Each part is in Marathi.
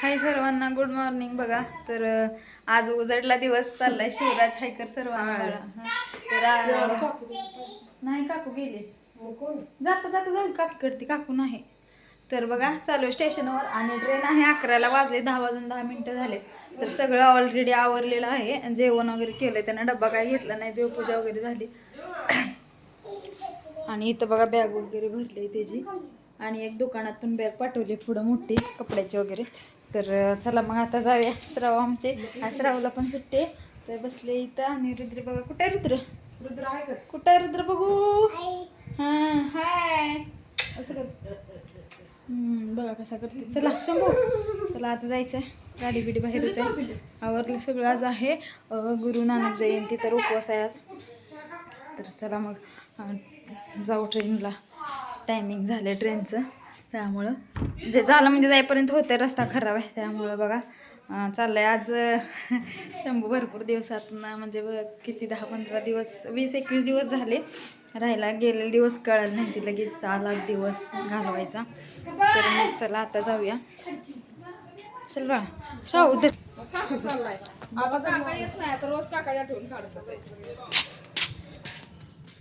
हाय सर्वांना गुड मॉर्निंग बघा तर आज उजडला दिवस चाललाय. शिवराज हायकर सर्वांना. हा. तर नाही काकू गेले. जाता जाता जाऊ काकी करते काकू नाही. तर बघा चालू आहे स्टेशनवर आणि ट्रेन आहे अकराला वाजले दहा वाजून दहा मिनटं झाले. तर सगळं ऑलरेडी आवरलेलं आहे. जेवण वगैरे केलं त्यानं डब्बा काय घेतला नाही देवपूजा वगैरे झाली. आणि इथं बघा बॅग वगैरे भरली त्याची आणि एक दुकानात पण बॅग पाठवली पुढं मोठी कपड्याची वगैरे. तर चला मग आता जाऊया श्राव आमचे. आज श्रावला पण सुट्टे तर बसले इथं आणि रुद्र बघा. कुठे रुद्र? रुद्र आहे का? कुठे रुद्र बघू? हां हाय. असं कर. बघा कसा करते. चला शंभू. चला आता जायचं आहे गाडी बिडी बाहेरच आहे. आवरलं सगळं आज आहे. गुरु नानक जयंती तर उपवास आहे आज. तर चला मग जाऊ ट्रेनला टायमिंग झालं ट्रेनचं त्यामुळं. जे झालं म्हणजे जाईपर्यंत होते रस्ता खराब आहे त्यामुळं बघा. चाललं चाललंय आज शंभू भरपूर दिवसात म्हणजे किती दहा पंधरा दिवस वीस एकवीस दिवस झाले. राहायला गेलेले दिवस कळलं नाही ती लगेच आला दिवस घालवायचा. तर मग चला आता जाऊया. चल बा शाहू दर आता काका येत नाही आता रोज काका आठवून काढत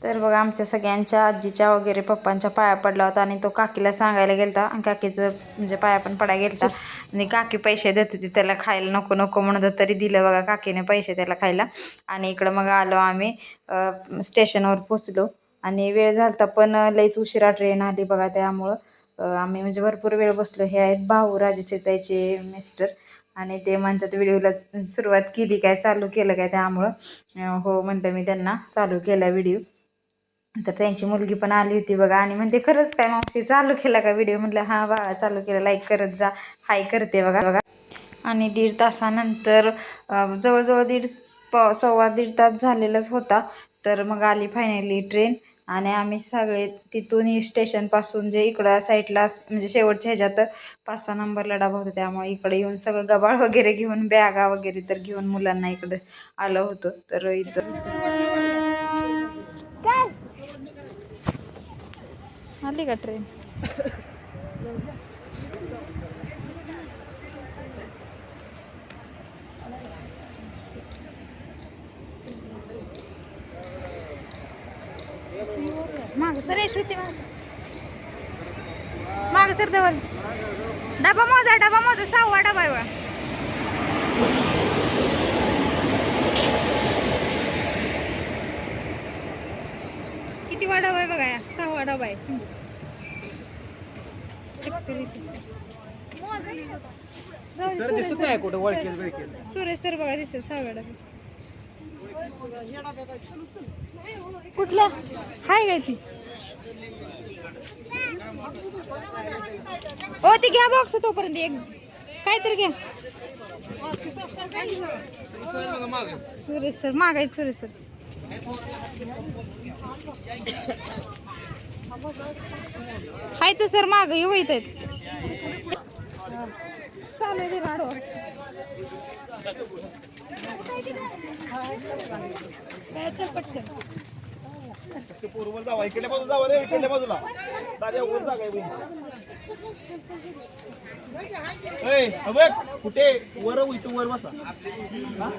तर बघा आमच्या सगळ्यांच्या आजीच्या वगैरे पप्पांच्या पाया पडला होता आणि तो काकीला सांगायला गेलता आणि काकीचं म्हणजे पाया पण पडायला गेलता. आणि काकी पैसे देत होती त्याला खायला नको नको म्हणत तरी दिलं बघा काकीने पैसे त्याला खायला. आणि इकडं मग आलो आम्ही स्टेशनवर पोचलो. आणि वेळ झालता पण लईच उशिरा ट्रेन आली बघा त्यामुळं. आम्ही म्हणजे भरपूर वेळ बसलो. हे आहेत भाऊ राजेसेताईचे मिस्टर. आणि ते म्हणतात व्हिडिओला सुरुवात केली काय चालू केलं काय त्यामुळं. हो म्हणलं मी त्यांना चालू केला व्हिडिओ. तर त्यांची मुलगी पण आली होती बघा. आणि म्हणते खरंच काय मावशी चालू केला का व्हिडिओ म्हटलं हां बाळा चालू केला. लाईक करत जा. हाय करते बघा. बघा. आणि दीड तासानंतर जवळजवळ दीड प- सव्वा दीड तास झालेलाच होता. तर मग आली फायनली ट्रेन आणि आम्ही सगळे तिथून स्टेशनपासून जे इकडं साईडला म्हणजे शेवटच्या ह्याच्यात पाच सहा नंबरला डबा होता. त्यामुळे इकडे येऊन सगळं गबाळ वगैरे घेऊन बॅगा वगैरे तर घेऊन मुलांना इकडं आलं होतं. तर इथं आली का ट्रेन माग सर ये श्रुती माग माग सर देवल. डबा मोजा डबा मोजा सहावा डबा आहे किती वाडा आहे बघा या? सहावा डबा आहे सुरेश दिसत नाही कुठं? वळकेल बिळकेल सर- सुरेश सर बघा दिसेल. सहावा डबा कुठला? हाय काय ती? ओ ती घ्या बॉक्स तोपर्यंत एक. काहीतरी घ्या. सुरेश सर मागाय सुरेश सर. हाय तर सर माग येऊ येत आहेत चालू दे ते राडो काय चल पटकन. पूर्व जावा इकडल्या बाजूला जावा रे इकडल्या बाजूला. दादा वर जागा आहे बघ. ए, कुठे? वर इथं वर बसा. हा?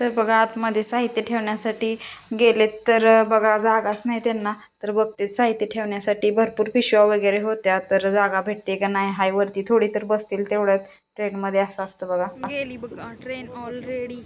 तर बघा आतमध्ये साहित्य ठेवण्यासाठी गेलेत तर बघा जागाच नाही त्यांना. तर बघते साहित्य ठेवण्यासाठी भरपूर पिशव्या वगैरे होत्या. तर जागा भेटते का नाही हाय वरती थोडी तर बसतील तेवढ्यात. ट्रेनमध्ये असं असतं बघा. गेली बघा ट्रेन ऑलरेडी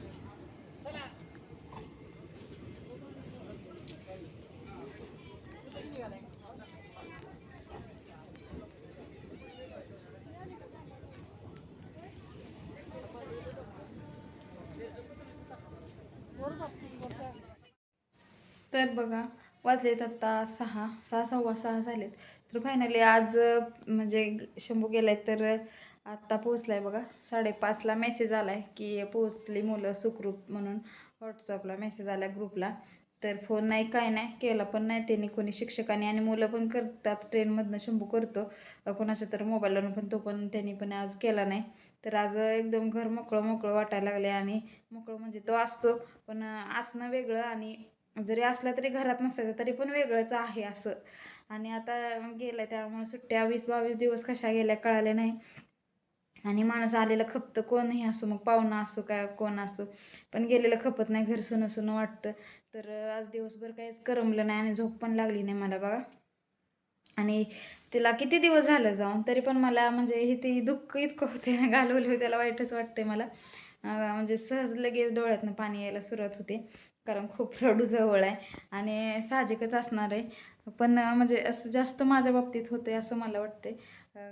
तर बघा वाजलेत आत्ता सहा सहा सव्वा सहा झालेत. तर फायनली आज म्हणजे शंभू गेलाय तर आत्ता पोचलाय बघा. साडेपाचला मेसेज आलाय की पोहोचली मुलं सुखरूप म्हणून व्हॉट्सअपला मेसेज आला ग्रुपला. तर फोन नाही काय नाही केला पण नाही त्यांनी. कोणी शिक्षकांनी आणि मुलं पण करतात ट्रेनमधनं शंभू करतो. कोणाच्या तर मोबाईलवरून पण तो पण त्यांनी पण आज केला नाही. तर आज एकदम घर मोकळं मोकळं वाटायला लागले आणि मोकळं म्हणजे तो असतो. पण असणं वेगळं आणि जरी असला तरी घरात नसायचं तरी पण वेगळंच आहे असं. आणि आता गेलं त्यामुळे सुट्ट्या वीस बावीस दिवस कशा गेल्या कळाले नाही. आणि माणूस आलेलं खपतं कोणही असो मग पाहुणा असो काय कोण असो. पण गेलेलं खपत नाही घर सुनं सुनं वाटतं. तर आज दिवसभर काहीच करमलं नाही आणि झोप पण लागली नाही मला बघा. आणि तिला किती दिवस झालं जाऊन तरी पण मला म्हणजे हे ती दुःख इतकं होते ना घालवलं त्याला वाईटच वाटते मला. म्हणजे सहज लगेच डोळ्यातनं पाणी यायला सुरुवात होते. कारण खूप रडू जवळ आहे आणि साहजिकच असणार आहे. पण म्हणजे असं जास्त माझ्या बाबतीत होते असं मला वाटते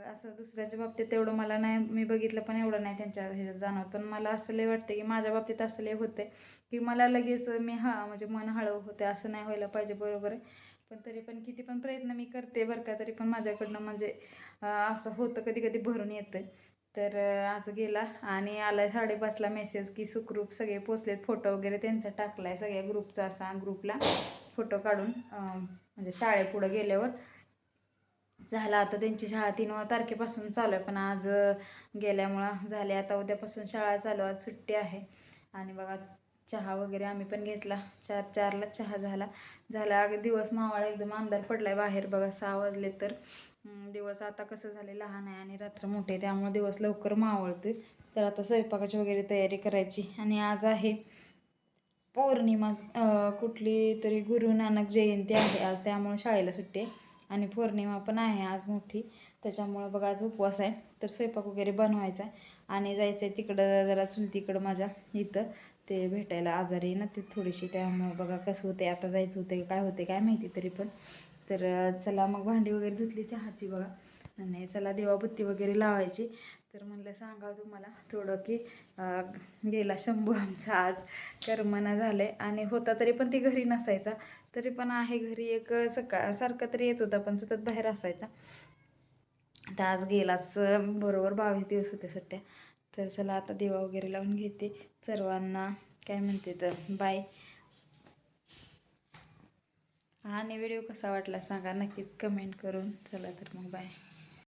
असं दुसऱ्याच्या बाबतीत तेवढं मला नाही मी बघितलं पण एवढं नाही त्यांच्या ह्याच्यात जाणवत. पण मला असं लय वाटते की माझ्या बाबतीत असं लय होते की मला लगेच मी हा म्हणजे मन हळव होते असं नाही व्हायला पाहिजे बरोबर आहे. पण तरी पण किती पण प्रयत्न मी करते बरं का तरी पण माझ्याकडनं म्हणजे असं होतं कधी कधी भरून येतं तर आज गेला आणि आलाय साडेपाचला मेसेज की सुखरूप सगळे पोचलेत. फोटो वगैरे त्यांचा टाकलाय सगळ्या ग्रुपचा असा ग्रुपला फोटो काढून म्हणजे शाळेपुढं गेल्यावर. झाला आता त्यांची शाळा तीन तारखेपासून चालू आहे पण आज गेल्यामुळं झाले आता उद्यापासून शाळा चालू आज सुट्टी आहे. आणि बघा चहा वगैरे आम्ही पण घेतला. चार चारला चहा झाला. झाला अगदी दिवस मावळा एकदम अंधार आहे बाहेर. बघा सहा वाजले तर. दिवस आता कसं झाले लहान आहे आणि रात्र मोठे त्यामुळे दिवस लवकर मावळतोय. तर आता स्वयंपाकाची वगैरे तयारी करायची. आणि आज आहे पौर्णिमा कुठली तरी गुरु नानक जयंती आहे आज त्यामुळे शाळेला सुट्टी आहे. आणि पौर्णिमा पण आहे आज मोठी त्याच्यामुळं बघा आज उपवास आहे. तर स्वयंपाक वगैरे बनवायचा आहे. आणि जायचं आहे तिकडं जरा चुलतीकडं माझ्या इथं. ते भेटायला आजारी ना ते थोडीशी त्यामुळं बघा कसं होते आता जायचं होते काय होते काय माहिती तरी पण. तर चला मग भांडी वगैरे धुतली चहाची बघा. आणि चला देवाबत्ती वगैरे लावायची. तर म्हणलं सांगा तुम्हाला थोडं की गेला शंभू आमचा आज. कर्मना झालं आहे आणि होता तरी पण ती घरी नसायचा. तरी पण आहे घरी एक सकाळ सारखा तरी येत होता पण सतत बाहेर असायचा. तर आज गेलाच बरोबर बावीस दिवस होते सुट्ट्या तर चला आता देवा वगैरे लावून घेते. सर्वांना काय म्हणते तर बाय. आणि व्हिडिओ कसा वाटला सांगा. नक्कीच कमेंट करून चला तर मग बाय